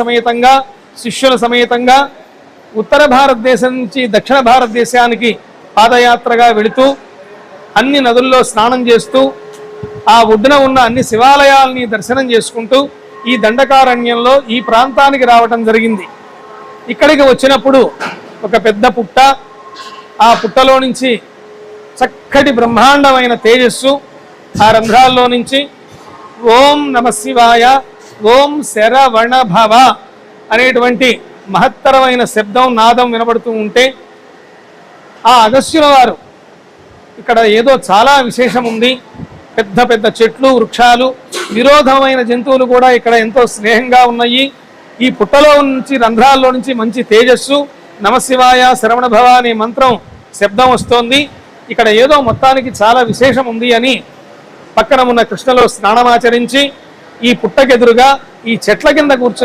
సమేతంగా శిష్యుల సమేతంగా ఉత్తర భారతదేశం నుంచి దక్షిణ భారతదేశానికి పాదయాత్రగా వెళుతూ అన్ని నదుల్లో స్నానం చేస్తూ ఆ ఒడ్డున ఉన్న అన్ని శివాలయాల్ని దర్శనం చేసుకుంటూ ఈ దండకారణ్యంలో ఈ ప్రాంతానికి రావటం జరిగింది. ఇక్కడికి వచ్చినప్పుడు ఒక పెద్ద పుట్ట ఆ పుట్టలో నుంచి చక్కటి బ్రహ్మాండమైన తేజస్సు ఆ రంధ్రాల్లో నుంచి ఓం నమ శివాయ ఓం శరవణ భవ అనేటువంటి మహత్తరమైన శబ్దం నాదం వినబడుతూ ఉంటే ఆ అగస్యుల వారు ఇక్కడ ఏదో చాలా విశేషం ఉంది. పెద్ద పెద్ద చెట్లు వృక్షాలు విరోధమైన జంతువులు కూడా ఇక్కడ ఎంతో స్నేహంగా ఉన్నాయి. ఈ పుట్టలో నుంచి రంధ్రాల్లో నుంచి మంచి తేజస్సు నమశివాయ శరవణ భవ అనే మంత్రం శబ్దం వస్తోంది. ఇక్కడ ఏదో మొత్తానికి చాలా విశేషం ఉంది అని పక్కన ఉన్న కృష్ణలో స్నానమాచరించి ఈ పుట్టకెదురుగా ఈ చెట్ల కింద కూర్చొని